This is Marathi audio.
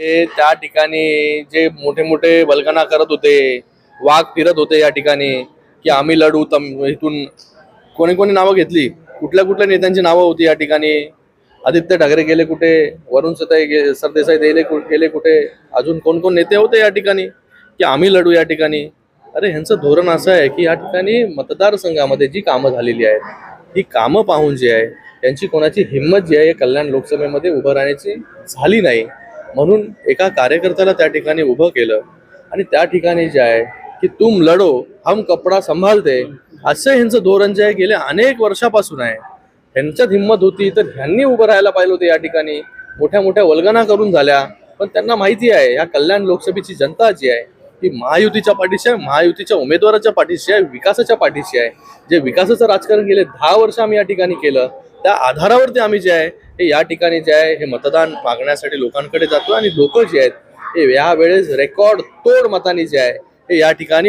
ते त्या ठिकाणी जे मोठे मोठे बलगणा करत होते वाघ फिरत होते या ठिकाणी की आम्ही लढू तम इथून कोणी कोणी नावं घेतली. कुठल्या कुठल्या नेत्यांची नावं होती या ठिकाणी? आदित्य ठाकरे गेले कुठे? वरुण सताई गे सरदेसाई गेले गेले कुठे? अजून कोण कोण नेते होते या ठिकाणी? की आम्ही लढू या ठिकाणी? अरे ह्यांचं धोरण असं आहे की या ठिकाणी मतदारसंघामध्ये जी कामं झालेली आहेत ही कामं पाहून जी आहे त्यांची कोणाची हिंमत जी आहे कल्याण लोकसभेमध्ये उभं राहण्याची झाली नाही. म्हणून एका कार्यकर्त्याला त्या ठिकाणी उभं केलं. आणि त्या ठिकाणी जे आहे की तुम लढो हम कपडा संभालते असं ह्यांचं धोरण जे आहे गेल्या अनेक वर्षापासून आहे. ह्यांच्यात हिंमत होती तर ह्यांनी उभं राहायला पाहिलं होतं या ठिकाणी. मोठ्या मोठ्या वल्गना करून झाल्या. पण त्यांना माहिती आहे या कल्याण लोकसभेची जनता जी आहे ही महायुतीच्या पाठीशी आहे महायुतीच्या उमेदवाराच्या पाठीशी आहे विकासाच्या पाठीशी आहे. जे विकासाचं राजकारण गेले दहा वर्ष आम्ही या ठिकाणी केलं त्या आधारावरती आम्ही जे आहे हे या ठिकाणी जे आहे हे मतदान मागण्यासाठी लोकांकडे जातो आणि लोक जे आहेत हे या वेळेस रेकॉर्ड तोड मताने जे आहे हे या ठिकाणी